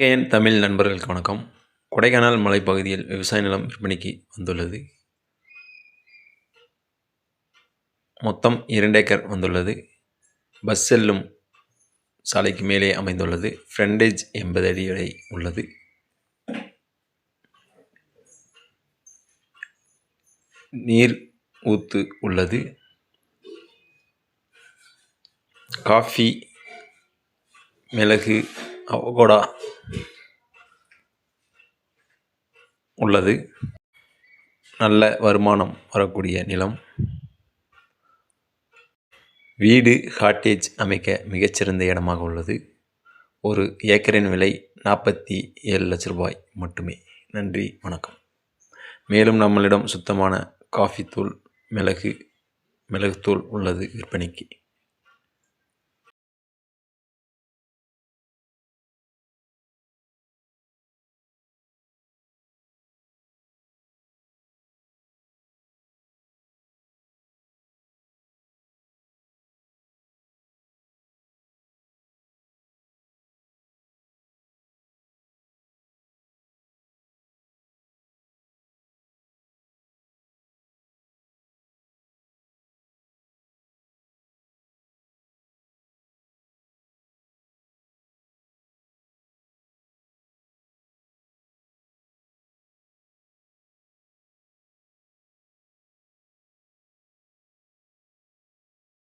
KN Tamil நண்பர்களுக்கு வணக்கம். கொடைக்கானல் மலைப்பகுதியில் விவசாய நிலம் விற்பனைக்கு வந்துள்ளது. மொத்தம் இரண்டு ஏக்கர் வந்துள்ளது. பஸ் செல்லும் சாலைக்கு மேலே அமைந்துள்ளது. ஃப்ரண்டேஜ் எண்பது அடி வரை உள்ளது. நீர் ஊத்து உள்ளது. காஃபி மிளகு அவகோடா உள்ளது. நல்ல வருமானம் வரக்கூடிய நிலம். வீடு காட்டேஜ் அமைக்க மிகச்சிறந்த இடமாக உள்ளது. ஒரு ஏக்கரின் விலை நாற்பத்தி ஏழு லட்ச ரூபாய் மட்டுமே. நன்றி வணக்கம். மேலும் நம்மளிடம் சுத்தமான காஃபி தூள் மிளகு மிளகுத்தூள் உள்ளது விற்பனைக்கு.